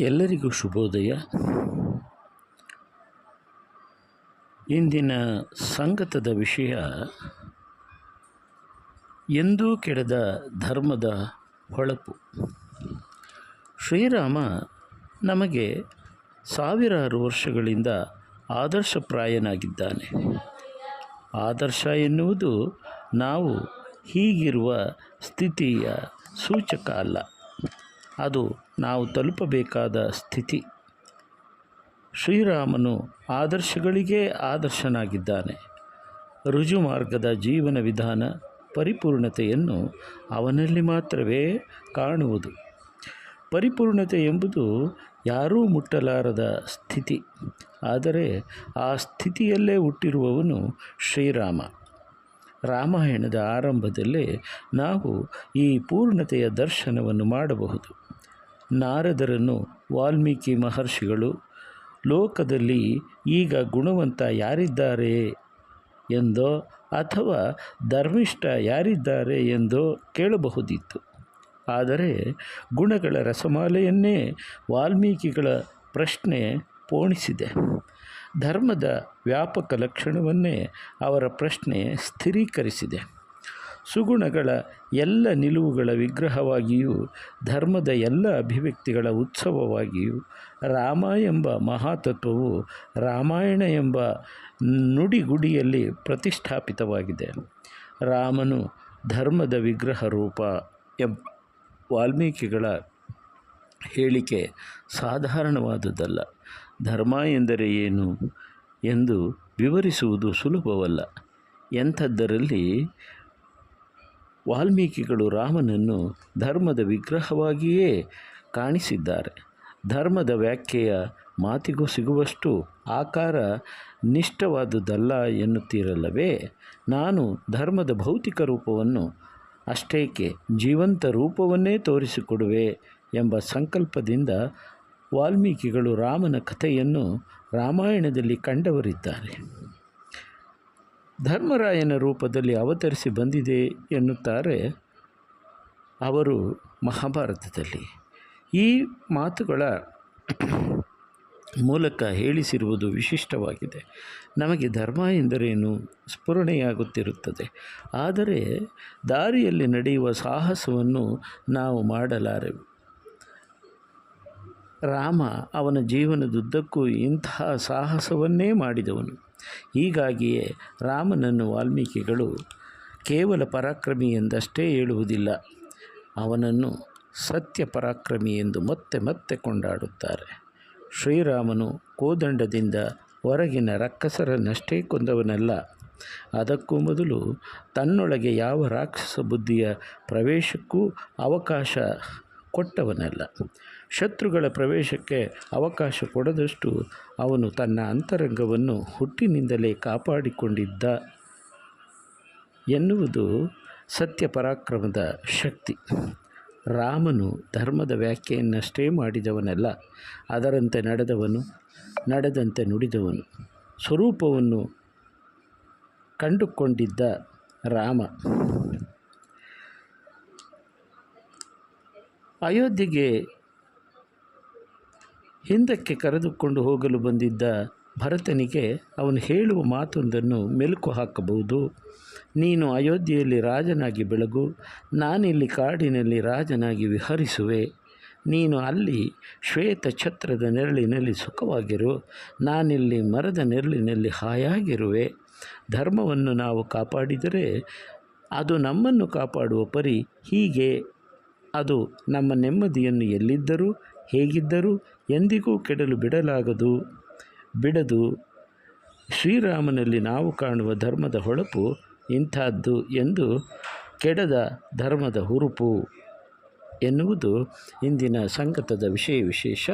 ಎಲ್ಲರಿಗೂ ಶುಭೋದಯ. ಇಂದಿನ ಸಂಗತದ ವಿಷಯ, ಎಂದೂ ಕೆಡದ ಧರ್ಮದ ಹೊಳಪು. ಶ್ರೀರಾಮ ನಮಗೆ ಸಾವಿರಾರು ವರ್ಷಗಳಿಂದ ಆದರ್ಶಪ್ರಾಯನಾಗಿದ್ದಾನೆ. ಆದರ್ಶ ಎನ್ನುವುದು ನಾವು ಹೀಗಿರುವ ಸ್ಥಿತಿಯ ಸೂಚಕ ಅಲ್ಲ. ಅದು ನಾವು ತಲುಪಬೇಕಾದ ಸ್ಥಿತಿ. ಶ್ರೀರಾಮನು ಆದರ್ಶಗಳಿಗೇ ಆದರ್ಶನಾಗಿದ್ದಾನೆ. ರುಜು ಮಾರ್ಗದ ಜೀವನ ವಿಧಾನ, ಪರಿಪೂರ್ಣತೆಯನ್ನು ಅವನಲ್ಲಿ ಮಾತ್ರವೇ ಕಾಣುವುದು. ಪರಿಪೂರ್ಣತೆ ಎಂಬುದು ಯಾರೂ ಮುಟ್ಟಲಾರದ ಸ್ಥಿತಿ. ಆದರೆ ಆ ಸ್ಥಿತಿಯಲ್ಲೇ ಹುಟ್ಟಿರುವವನು ಶ್ರೀರಾಮ. ರಾಮಾಯಣದ ಆರಂಭದಲ್ಲೇ ನಾವು ಈ ಪೂರ್ಣತೆಯ ದರ್ಶನವನ್ನು ಮಾಡಬಹುದು. ನಾರದರನ್ನು ವಾಲ್ಮೀಕಿ ಮಹರ್ಷಿಗಳು, ಲೋಕದಲ್ಲಿ ಈಗ ಗುಣವಂತ ಯಾರಿದ್ದಾರೆ ಎಂದೋ ಅಥವಾ ಧರ್ಮಿಷ್ಠ ಯಾರಿದ್ದಾರೆ ಎಂದೋ ಕೇಳಬಹುದಿತ್ತು. ಆದರೆ ಗುಣಗಳ ರಸಮಾಲೆಯನ್ನೇ ವಾಲ್ಮೀಕಿಗಳ ಪ್ರಶ್ನೆ ಪೋಣಿಸಿದೆ. ಧರ್ಮದ ವ್ಯಾಪಕ ಲಕ್ಷಣವನ್ನೇ ಅವರ ಪ್ರಶ್ನೆ ಸ್ಥಿರೀಕರಿಸಿದೆ. ಸುಗುಣಗಳ ಎಲ್ಲ ನಿಲುವುಗಳ ವಿಗ್ರಹವಾಗಿಯೂ, ಧರ್ಮದ ಎಲ್ಲ ಅಭಿವ್ಯಕ್ತಿಗಳ ಉತ್ಸವವಾಗಿಯೂ ರಾಮ ಎಂಬ ಮಹಾತತ್ವವು ರಾಮಾಯಣ ಎಂಬ ನುಡಿಗುಡಿಯಲ್ಲಿ ಪ್ರತಿಷ್ಠಾಪಿತವಾಗಿದೆ. ರಾಮನು ಧರ್ಮದ ವಿಗ್ರಹ ರೂಪ ಎಂಬ ವಾಲ್ಮೀಕಿಗಳ ಹೇಳಿಕೆ ಸಾಧಾರಣವಾದುದಲ್ಲ. ಧರ್ಮ ಎಂದರೆ ಏನು ಎಂದು ವಿವರಿಸುವುದು ಸುಲಭವಲ್ಲ. ಎಂಥದ್ದರಲ್ಲಿ ವಾಲ್ಮೀಕಿಗಳು ರಾಮನನ್ನು ಧರ್ಮದ ವಿಗ್ರಹವಾಗಿಯೇ ಕಾಣಿಸಿದ್ದಾರೆ. ಧರ್ಮದ ವ್ಯಾಖ್ಯೆಯ ಮಾತಿಗೂ ಸಿಗುವಷ್ಟು ಆಕಾರ ನಿಷ್ಠವಾದುದಲ್ಲ ಎನ್ನುತ್ತೀರಲ್ಲವೇ? ನಾನು ಧರ್ಮದ ಭೌತಿಕ ರೂಪವನ್ನು ಅಷ್ಟೇಕೆ ಜೀವಂತ ರೂಪವನ್ನೇ ತೋರಿಸಿಕೊಡುವೆ ಎಂಬ ಸಂಕಲ್ಪದಿಂದ ವಾಲ್ಮೀಕಿಗಳು ರಾಮನ ಕಥೆಯನ್ನು ರಾಮಾಯಣದಲ್ಲಿ ಕಂಡವರಿದ್ದಾರೆ. ಧರ್ಮರಾಯನ ರೂಪದಲ್ಲಿ ಅವತರಿಸಿ ಬಂದಿದೆ ಎನ್ನುತ್ತಾರೆ ಅವರು ಮಹಾಭಾರತದಲ್ಲಿ. ಈ ಮಾತುಗಳ ಮೂಲಕ ಹೇಳಿಸಿರುವುದು ವಿಶಿಷ್ಟವಾಗಿದೆ. ನಮಗೆ ಧರ್ಮ ಎಂದರೇನು? ಸ್ಫುರಣೆಯಾಗುತ್ತಿರುತ್ತದೆ. ಆದರೆ ದಾರಿಯಲ್ಲಿ ನಡೆಯುವ ಸಾಹಸವನ್ನು ನಾವು ಮಾಡಲಾರೆವು ರಾಮ ಅವನ ಜೀವನದುದ್ದಕ್ಕೂ ಇಂತಹ ಸಾಹಸವನ್ನೇ ಮಾಡಿದವನು. ಹೀಗಾಗಿಯೇ ರಾಮನನ್ನು ವಾಲ್ಮೀಕಿಗಳು ಕೇವಲ ಪರಾಕ್ರಮಿ ಎಂದಷ್ಟೇ ಹೇಳುವುದಿಲ್ಲ, ಅವನನ್ನು ಸತ್ಯ ಪರಾಕ್ರಮಿ ಎಂದು ಮತ್ತೆ ಮತ್ತೆ ಕೊಂಡಾಡುತ್ತಾರೆ. ಶ್ರೀರಾಮನು ಕೋದಂಡದಿಂದ ಹೊರಗಿನ ರಕ್ಕಸರನ್ನಷ್ಟೇ ಕೊಂದವನಲ್ಲ, ಅದಕ್ಕೂ ಮೊದಲು ತನ್ನೊಳಗೆ ಯಾವ ರಾಕ್ಷಸ ಬುದ್ಧಿಯ ಪ್ರವೇಶಕ್ಕೂ ಅವಕಾಶ ಕೊಟ್ಟವನಲ್ಲ. ಶತ್ರುಗಳ ಪ್ರವೇಶಕ್ಕೆ ಅವಕಾಶ ಕೊಡದಷ್ಟು ಅವನು ತನ್ನ ಅಂತರಂಗವನ್ನು ಹುಟ್ಟಿನಿಂದಲೇ ಕಾಪಾಡಿಕೊಂಡಿದ್ದ ಎನ್ನುವುದು ಸತ್ಯ ಪರಾಕ್ರಮದ ಶಕ್ತಿ. ರಾಮನು ಧರ್ಮದ ವ್ಯಾಖ್ಯೆಯನ್ನಷ್ಟೇ ಮಾಡಿದವನಲ್ಲ, ಅದರಂತೆ ನಡೆದವನು, ನಡೆದಂತೆ ನುಡಿದವನು. ಸ್ವರೂಪವನ್ನು ಕಂಡುಕೊಂಡಿದ್ದ ರಾಮ. ಅಯೋಧ್ಯೆಗೆ ಹಿಂದಕ್ಕೆ ಕರೆದುಕೊಂಡು ಹೋಗಲು ಬಂದಿದ್ದ ಭರತನಿಗೆ ಅವನು ಹೇಳುವ ಮಾತೊಂದನ್ನು ಮೆಲುಕು ಹಾಕಬಹುದು. ನೀನು ಅಯೋಧ್ಯೆಯಲ್ಲಿ ರಾಜನಾಗಿ ಬೆಳಗು, ನಾನಿಲ್ಲಿ ಕಾಡಿನಲ್ಲಿ ರಾಜನಾಗಿ ವಿಹರಿಸುವೆ. ನೀನು ಅಲ್ಲಿ ಶ್ವೇತ ಛತ್ರದ ನೆರಳಿನಲ್ಲಿ ಸುಖವಾಗಿರು, ನಾನಿಲ್ಲಿ ಮರದ ನೆರಳಿನಲ್ಲಿ ಹಾಯಾಗಿರುವೆ. ಧರ್ಮವನ್ನು ನಾವು ಕಾಪಾಡಿದರೆ ಅದು ನಮ್ಮನ್ನು ಕಾಪಾಡುವ ಪರಿ ಹೀಗೆ ಅದು ನಮ್ಮ ನೆಮ್ಮದಿಯನ್ನು ಎಲ್ಲಿದ್ದರೂ, ಹೇಗಿದ್ದರೂ ಎಂದಿಗೂ ಕೆಡಲು ಬಿಡಲಾಗದು. ಬಿಡದು. ಶ್ರೀರಾಮನಲ್ಲಿ ನಾವು ಕಾಣುವ ಧರ್ಮದ ಹೊಳಪು ಇಂಥದ್ದು ಎಂದು ಕೆಡದ ಧರ್ಮದ ಹುರುಪು ಎನ್ನುವುದು ಇಂದಿನ ಸಂಗತದ ವಿಷಯ ವಿಶೇಷ.